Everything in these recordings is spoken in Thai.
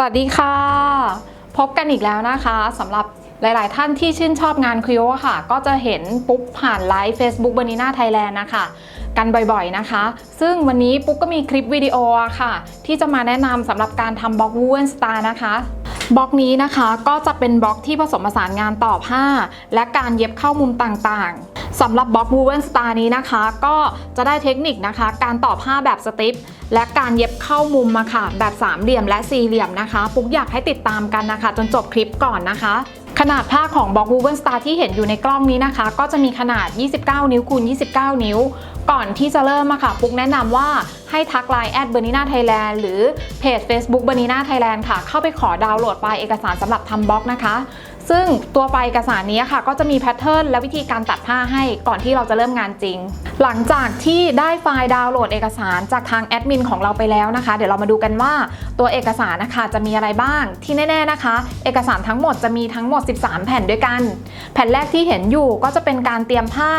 สวัสดีค่ะ พบกันอีกแล้วนะคะสำหรับหลาย ๆ ท่านที่ชื่นชอบงานคิวอค่ะ ก็จะเห็นปุ๊บผ่านไลฟ์ Facebook b e r n i n a Thailand นะคะกันบ่อย ๆ นะคะ ซึ่งวันนี้ปุ๊กก็มีคลิปวิดีโอค่ะ ที่จะมาแนะนำสำหรับการทำบล็อกวูเวนสตาร์นะคะบล็อกนี้นะคะก็จะเป็นบล็อกที่ผสมผสานงานต่อผ้า และการเย็บเข้ามุมต่างๆ สำหรับบล็อกวูเวนสตาร์นี้นะคะ ก็จะได้เทคนิคนะคะ การต่อผ้าแบบสติปและการเย็บเข้ามุมมาค่ะ แบบสามเหลี่ยมและสี่เหลี่ยมนะคะ ปุ๊กอยากให้ติดตามกันนะคะ จนจบคลิปก่อนนะคะ ขนาดผ้าของบล็อกวูเวนสตาร์ที่เห็นอยู่ในกล้องนี้นะคะ ก็จะมีขนาด 29 นิ้วคูณ29 นิ้ว ก่อนที่จะเริ่มอะค่ะ ปุ๊กแนะนำว่าให้ทักไลน์แอดเบอร์นินาไทยแลนด์หรือเพจ Facebook เบอร์นินาไทยแลนด์ค่ะ เข้าไปขอดาวน์โหลดไฟล์เอกสารสำหรับทำบล็อกนะคะ ซึ่งตัวไฟล์เอกสารนี้ค่ะ ก็จะมีแพทเทิร์นและวิธีการตัดผ้าให้ก่อนที่เราจะเริ่มงานจริง หลังจากที่ได้ไฟล์ดาวน์โหลดเอกสารจากทางแอดมินของเราไปแล้วนะคะ เดี๋ยวเรามาดูกันว่าตัวเอกสารนะคะจะมีอะไรบ้างที่แน่ๆนะคะ เอกสารทั้งหมดจะมีทั้งหมด 13 แผ่นด้วยกัน แผ่นแรกที่เห็นอยู่ก็จะเป็นการเตรียมผ้า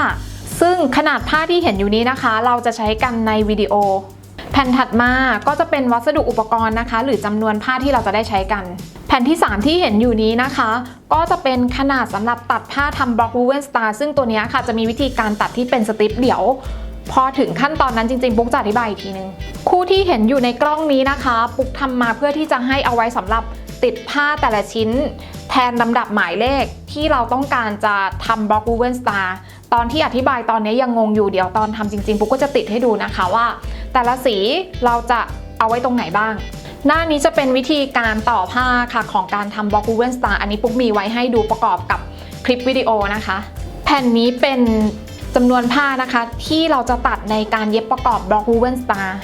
ซึ่งขนาดผ้าที่เห็นอยู่นี้นะคะ เราจะใช้กันในวิดีโอแผ่นถัดมาก็จะเป็นวัสดุอุปกรณ์นะคะ หรือจำนวนผ้าที่เราจะได้ใช้กัน แผ่นที่ 3 ที่เห็นอยู่นี้นะคะ ก็จะเป็นขนาดสำหรับตัดผ้าทำบล็อกวูเวนสตาร์ซึ่งตัวนี้ค่ะจะมีวิธีการตัดที่เป็นสติปเดี๋ยว พอถึงขั้นตอนนั้นจริงๆ ปุ๊กจะอธิบายอีกทีนึง คู่ที่เห็นอยู่ในกล้องนี้นะคะ ปุ๊กทำมาเพื่อที่จะให้เอาไว้สำหรับติดผ้าแต่ละชิ้น แทนลำดับหมายเลขที่เราต้องการจะทำบล็อกวูเวนสตาร์ตอนที่อธิบายตอนนี้ยังงงอยู่เดี๋ยวตอนทำจริงๆ ปุ๊กก็จะติดให้ดูนะคะว่า แต่ละสีเราจะเอาไว้ตรงไหนบ้าง หน้านี้จะเป็นวิธีการต่อผ้าค่ะของการทำบล็อกวูเวนสตาร์อันนี้ปุ๊กมีไว้ให้ดูประกอบกับคลิปวิดีโอนะคะ แผ่นนี้เป็นจำนวนผ้านะคะ ที่เราจะตัดในการเย็บประกอบบล็อกวูเวนสตาร์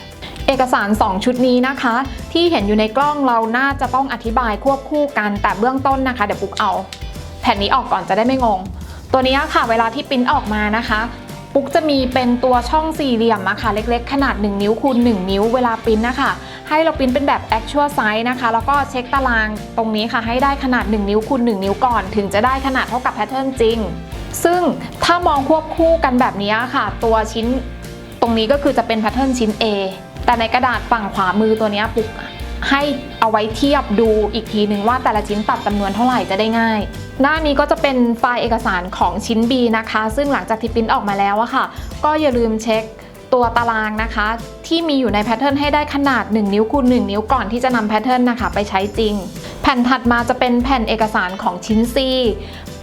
เอกสาร 2 ชุดนี้นะคะ ที่เห็นอยู่ในกล้องเราน่าจะต้องอธิบายควบคู่กันแต่เบื้องต้นนะคะ เดี๋ยวปุ๊กเอา แผ่นนี้ออกก่อนจะได้ไม่งง ตัวนี้ค่ะเวลาที่ปริ้นออกมานะคะ ปุ๊กจะมีเป็นตัวช่องสี่เหลี่ยมอะค่ะเล็กๆ ขนาด 1 นิ้วคูณ1นิ้วเวลาปริ้นนะคะ ให้เราปริ้นเป็นแบบ actual size นะคะ แล้วก็เช็คตารางตรงนี้ค่ะ ให้ได้ขนาด 1 นิ้วคูณ1นิ้วก่อน ถึงจะได้ขนาดเท่ากับแพทเทิร์นจริง ซึ่งถ้ามองควบคู่กันแบบนี้ค่ะ ตัวชิ้นตรงนี้ก็คือจะเป็นแพทเทิร์นชิ้น A แต่ในกระดาษฝั่งขวามือตัวเนี้ยปุ๊กให้ เอาไว้เทียบดูอีกทีหนึ่งว่าแต่ละชิ้นตัดจำนวนเท่าไหร่จะได้ง่าย หน้านี้ก็จะเป็นไฟล์เอกสารของชิ้น B นะคะ ซึ่งหลังจากที่ปริ้นออกมาแล้วอะค่ะ ก็อย่าลืมเช็คตัวตารางนะคะ ที่มีอยู่ในแพทเทิร์นให้ได้ขนาด 1 นิ้วคูณ1นิ้วก่อนที่จะนำแพทเทิร์นนะคะไปใช้จริง แผ่นถัดมาจะเป็นแผ่นเอกสารของชิ้น C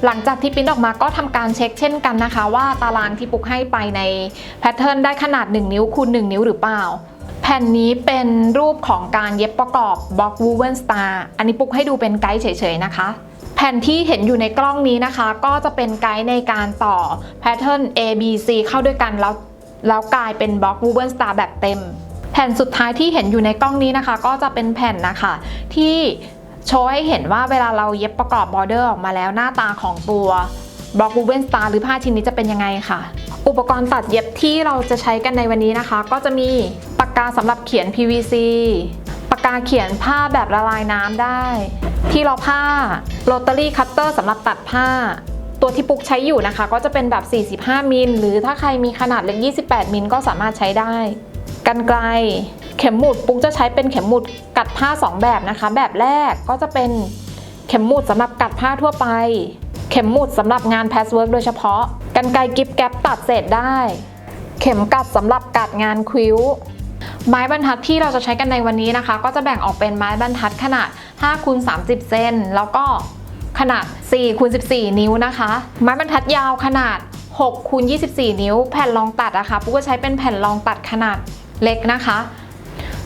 หลังจากที่ปริ้นออกมาก็ทำการเช็คเช่นกันนะคะ ว่าตารางที่ปุกให้ไปในแพทเทิร์นได้ขนาด 1 นิ้วคูณ1นิ้วหรือเปล่า แผ่นนี้เป็นรูปของการเย็บประกอบบล็อกวูเวนสตาร์อันนี้ปุ๊กให้ดูเป็นไกด์เฉยๆนะคะ แผ่นที่เห็นอยู่ในกล้องนี้นะคะ ก็จะเป็นไกด์ในการต่อแพทเทิร์น A B C เข้าด้วยกันแล้วแล้วกลายเป็นบล็อกวูเวนสตาร์แบบเต็ม แผ่นสุดท้ายที่เห็นอยู่ในกล้องนี้นะคะ ก็จะเป็นแผ่นนะคะ ที่โชว์ให้เห็นว่าเวลาเราเย็บประกอบบอร์เดอร์ออกมาแล้วหน้าตาของตัวบล็อกวูเวนสตาร์หรือผ้าชิ้นนี้จะเป็นยังไงค่ะ อุปกรณ์ตัดเย็บที่เราจะใช้กันในวันนี้นะคะ ก็จะมีปากกาสำหรับเขียน PVC ปากกาเขียนผ้าแบบละลายน้ำได้ ที่รอผ้าโรตารี่คัตเตอร์สำหรับตัดผ้า ตัวที่ปุกใช้อยู่นะคะ ก็จะเป็นแบบ 45 มิลหรือถ้าใครมีขนาดเล็ก 28 มิลก็สามารถใช้ได้ กันไกล เข็มหมุดปุกจะใช้เป็นเข็มหมุดกัดผ้า 2 แบบนะคะ แบบแรกก็จะเป็นเข็มหมุดสำหรับกัดผ้าทั่วไป เข็มหมุดสำหรับงานแพสเวิร์กโดยเฉพาะ กันไกลกิฟแก๊ปตัดเศษได้ เข็มกัดสำหรับกัดงานควิ้ว ไม้บรรทัดที่เราจะใช้กันในวันนี้นะคะ ก็จะแบ่งออกเป็นไม้บรรทัดขนาด5คูณ30 เซนแล้วก็ขนาด4คูณ14 นิ้วนะคะ ไม้บรรทัดยาวขนาด6คูณ24 นิ้ว แผ่นรองตัดนะคะปุ๊กก็ใช้เป็นแผ่นรองตัดขนาดเล็กนะคะ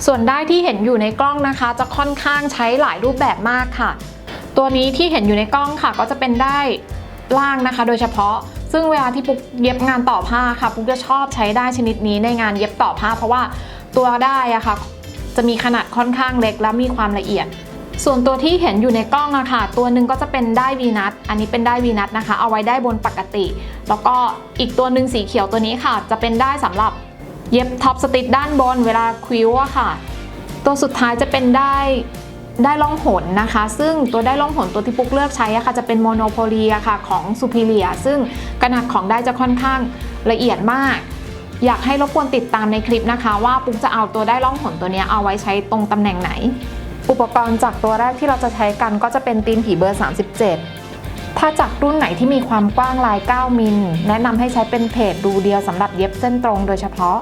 ส่วนได้ที่เห็นอยู่ในกล้องนะคะ จะค่อนข้างใช้หลายรูปแบบมากค่ะ ตัวนี้ที่เห็นอยู่ในกล้องค่ะ ก็จะเป็นได้ล่างนะคะ โดยเฉพาะ ซึ่งเวลาที่ปุ๊กเย็บงานต่อผ้าค่ะปุ๊กจะชอบใช้ได้ชนิดนี้ในงานเย็บต่อผ้า เพราะว่าตัวได้อะค่ะ จะมีขนาดค่อนข้างเล็กและมีความละเอียด ส่วนตัวที่เห็นอยู่ในกล้องอะค่ะ ตัวหนึ่งก็จะเป็นได้วีนัทอันนี้เป็นได้วีนัทนะคะ เอาไว้ได้บนปกติ แล้วก็อีกตัวหนึ่งสีเขียวตัวนี้ค่ะ จะเป็นได้สำหรับเย็บท็อปสติดด้านบนเวลาควิวอะค่ะ ตัวสุดท้ายจะเป็นได้ ได้ล่องหนนะคะ ซึ่งตัวได้ล่องหนตัวที่ปุ๊กเลือกใช้อะค่ะจะเป็นโมโนโพลีค่ะของซูพิเลียซึ่งขนาดของได้จะค่อนข้างละเอียดมาก อยากให้รบกวนติดตามในคลิปนะคะ ว่าปุ๊กจะเอาตัวได้ล่องหนตัวนี้เอาไว้ใช้ตรงตำแหน่งไหน อุปกรณ์จากตัวแรกที่เราจะใช้กันก็จะเป็นตีนผีเบอร์ 37ถ้าจากรุ่นไหนที่มีความกว้างลาย 9 มิล แนะนำให้ใช้เป็นเพจรูเดียวสำหรับเย็บเส้นตรงโดยเฉพาะ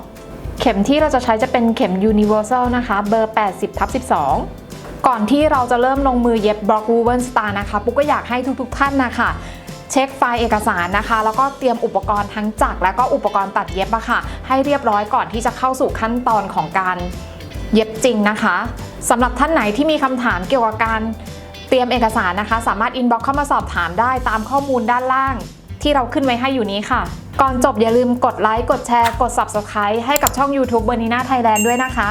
เข็มที่เราจะใช้จะเป็นเข็ม Universal นะคะ เบอร์ 80ทับ12 ก่อนที่เราจะเริ่มลงมือเย็บบล็อก Woven Star นะคะปุ๊กก็อยากให้ทุกๆท่านนะคะเช็คไฟล์เอกสารนะคะ แล้วก็เตรียมอุปกรณ์ทั้งจักรและก็อุปกรณ์ตัดเย็บอะค่ะ ให้เรียบร้อยก่อนที่จะเข้าสู่ขั้นตอนของการเย็บจริงนะคะสำหรับท่านไหนที่มีคำถามเกี่ยวกับการเตรียมเอกสารนะคะ สามารถอินบ็อกเข้ามาสอบถามได้ตามข้อมูลด้านล่าง ที่เราขึ้นไว้ให้อยู่นี้ค่ะ ก่อนจบอย่าลืมกดไลค์กดแชร์ กด Subscribe ให้กับช่อง YouTube เบอร์นีน่าไทยแลนด์ด้วยนะคะ